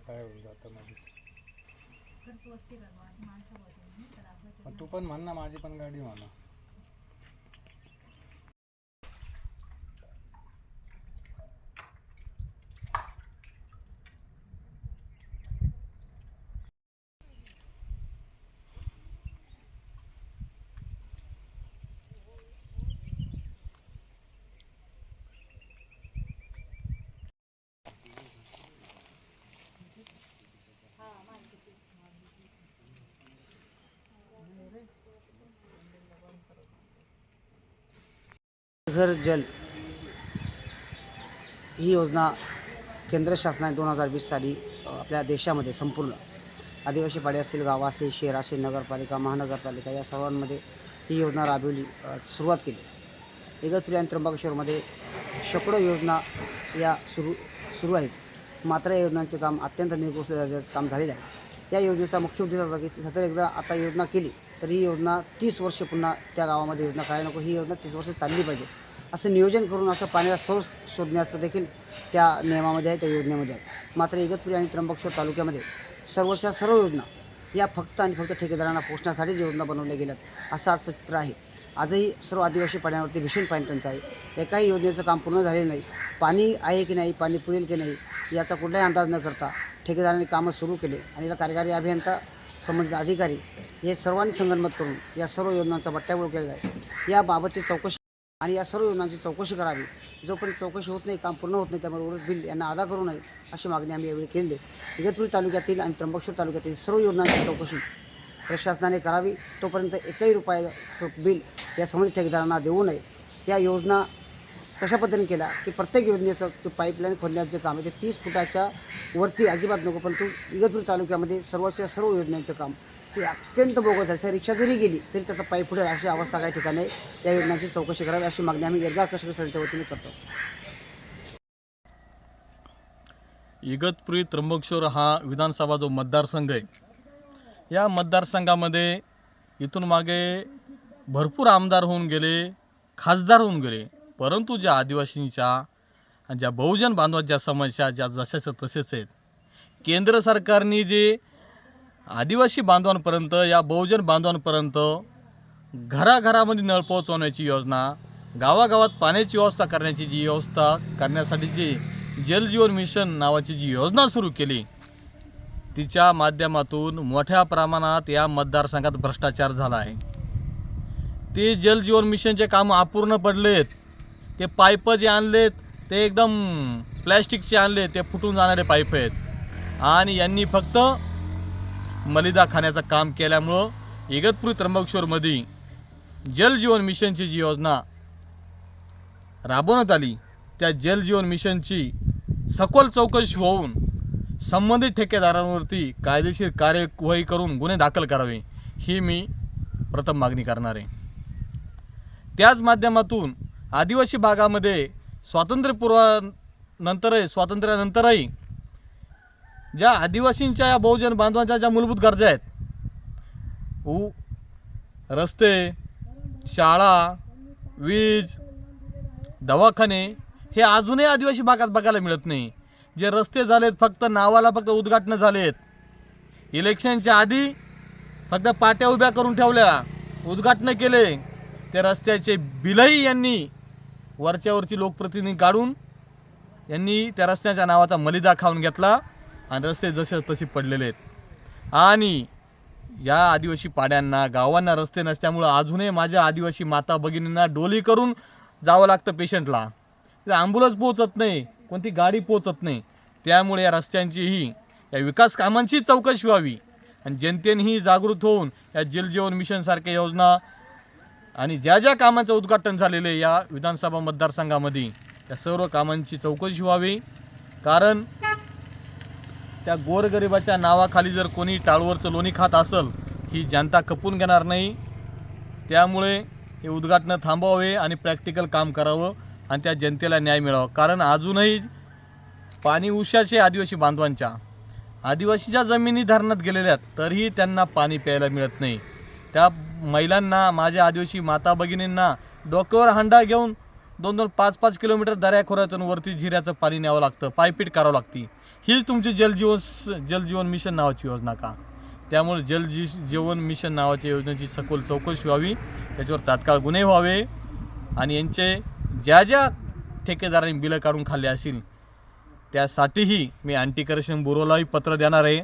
काय होऊन जातं मध्ये पण तू पण म्हण ना माझी पण गाडी म्हणा. घर जल ही योजना केंद्र शासनाने दोन हजार वीस साली आपल्या देशामध्ये संपूर्ण आदिवासी पाडे असतील गावं असतील शहर असेल नगरपालिका महानगरपालिका या सर्वांमध्ये ही योजना राबवली सुरुवात केली. इगतपुरी आणि त्र्यंबकेश्वरमध्ये शेकडो योजना या सुरू सुरू आहेत. मात्र या योजनांचे काम अत्यंत निकृष्ट दर्जाचं काम झालेलं आहे. या योजनेचा मुख्य उद्देश होता की सतत एकदा आता योजना केली तर ही योजना तीस वर्ष पुन्हा त्या गावामध्ये योजना करायला नको ही योजना तीस वर्ष चालली पाहिजे. असं नियोजन करून असं पाण्याचा सोर्स शोधण्याचं देखील त्या नियमामध्ये आहे त्या योजनेमध्ये आहे. मात्र इगतपुरी आणि त्र्यंबकेश्वर तालुक्यामध्ये सर्वच्या सर्व योजना या फक्त आणि फक्त ठेकेदारांना पोचण्यासाठीच योजना बनवल्या गेल्यात असं आजचं चित्र आहे. आजही सर्व आदिवासी पाण्यावरती भीषण पाणी टंचाई आहे. एकाही योजनेचं काम पूर्ण झालेलं नाही. पाणी आहे की नाही पाणी पुरेल की नाही याचा कुठलाही अंदाज न करता ठेकेदारांनी कामं सुरू केले आणि याला कार्यकारी अभियंता संबंधित अधिकारी हे सर्वांनी संगनमत करून या सर्व योजनांचा बट्ट्याबोळ केलेला आहे. याबाबतची चौकशी आणि या सर्व योजनांची चौकशी करावी. जोपर्यंत चौकशी होत नाही काम पूर्ण होत नाही त्यामुळे उरत बिल यांना अदा करू नये अशी मागणी आम्ही यावेळी केलेली आहे इगतपुरी तालुक्यातील आणि त्र्यंबकेश्वर तालुक्यातील सर्व योजनांची चौकशी प्रशासनाने करावी. तोपर्यंत एकही रुपयाचं बिल या संबंधित ठेकेदारांना देऊ नये. या योजना कशा पद्धतीने केल्या? की प्रत्येक योजनेचं जे पाईपलाईन खोदण्याचं काम आहे ते तीस फुटाच्या वरती अजिबात नको परंतु इगतपुरी तालुक्यामध्ये सर्वच्या सर्व योजनांचं काम हे अत्यंत बोगस आहे तर रिक्षा जरी गेली तरी त्याचा पाय पुढे अशी अवस्था काही ठिकाणी आहे. या योजनांची चौकशी करावी अशी मागणी आम्ही एकदा कष्ट वतीने करतो इगतपुरी त्र्यंबकेश्वर हा विधानसभा जो मतदारसंघ आहे या मतदारसंघामध्ये इथून मागे भरपूर आमदार होऊन गेले खासदार होऊन गेले परंतु ज्या आदिवासींच्या आणि ज्या बहुजन बांधवांच्या समस्या ज्या जशाच्या तसेच आहेत केंद्र सरकारने जे आदिवासी बांधवांपर्यंत या बहुजन बांधवांपर्यंत घराघरामध्ये नळ पोहोचवण्याची योजना गावागावात पाण्याची व्यवस्था करण्याची जी व्यवस्था करण्यासाठी जी जलजीवन मिशन नावाची जी योजना सुरू केली तिच्या माध्यमातून मोठ्या प्रमाणात या मतदारसंघात भ्रष्टाचार झाला आहे. ते जलजीवन मिशनचे कामं अपूर्ण पडलेत. ते पाईप जे आणलेत ते एकदम प्लॅस्टिकचे आणले ते फुटून जाणारे पाईप आहेत. आणि यांनी फक्त मलिदा खाण्याचं काम केल्यामुळं इगतपुरी त्र्यंबकेश्वरमध्ये जलजीवन मिशनची जी योजना राबवण्यात आली त्या जलजीवन मिशनची सखोल चौकशी होऊन संबंधित ठेकेदारांवरती कायदेशीर कार्यवाही करून गुन्हे दाखल करावे ही मी प्रथम मागणी करणार आहे. त्याच माध्यमातून आदिवासी भागामध्ये स्वातंत्र्यपूर्वानंतरही स्वातंत्र्यानंतरही ज्या आदिवासींच्या या बहुजन बांधवांच्या ज्या मूलभूत गरजा आहेत उ रस्ते शाळा वीज दवाखाने हे अजूनही आदिवासी भागात बघायला मिळत नाही. जे रस्ते झालेत फक्त नावाला फक्त उद्घाटनं झालेत. इलेक्शनच्या आधी फक्त पाट्या उभ्या करून ठेवल्या उद्घाटनं केले. ते रस्त्याचे बिलही यांनी वरच्यावरची लोकप्रतिनिधी काढून यांनी त्या रस्त्याच्या नावाचा मलिदा खाऊन घेतला. आणि रस्ते जसे तसे पडलेले आहेत. आणि या आदिवासी पाड्यांना गावांना रस्ते नसल्यामुळं अजूनही माझ्या आदिवासी माता भगिनींना डोली करून जावं लागतं पेशंटला. तिथे ॲम्ब्युलन्स पोहोचत नाही कोणती गाडी पोहोचत नाही. त्यामुळे या रस्त्यांचीही या विकास कामांची चौकशी व्हावी. आणि जनतेनेही जागृत होऊन या जलजीवन मिशनसारख्या योजना आणि ज्या ज्या कामाचं उद्घाटन झालेलं आहे या विधानसभा मतदारसंघामध्ये त्या सर्व कामांची चौकशी व्हावी. कारण त्या गोरगरिबाच्या नावाखाली जर कोणी टाळवरचं लोणी खात असेल ही जनता खपून घेणार नाही. त्यामुळे हे उद्घाटनं थांबवावे आणि प्रॅक्टिकल काम करावं आणि त्या जनतेला न्याय मिळावा. कारण अजूनही पाणी उशाचे आदिवासी बांधवांच्या आदिवासीच्या जमिनी धरणात गेलेल्या आहेत तरीही त्यांना पाणी प्यायला मिळत नाही. त्या महिलांना माझ्या आदिवासी माता भगिनींना डोक्यावर हांडा घेऊन दोन दोन पाच पाच किलोमीटर दऱ्याखोऱ्यातून वरती झिऱ्याचं पाणी न्यावं लागतं पायपीट करावं लागती. हीच तुमची जलजीवन जलजीवन मिशन नावाची योजना का? त्यामुळे जल जी जीवन मिशन नावाच्या योजनेची सखोल चौकशी व्हावी त्याच्यावर तात्काळ गुन्हे व्हावे आणि यांचे ज्या ज्या ठेकेदारांनी बिलं काढून खाल्ले असतील त्यासाठीही मी अँटी करप्शन ब्युरोलाही पत्र देणार आहे.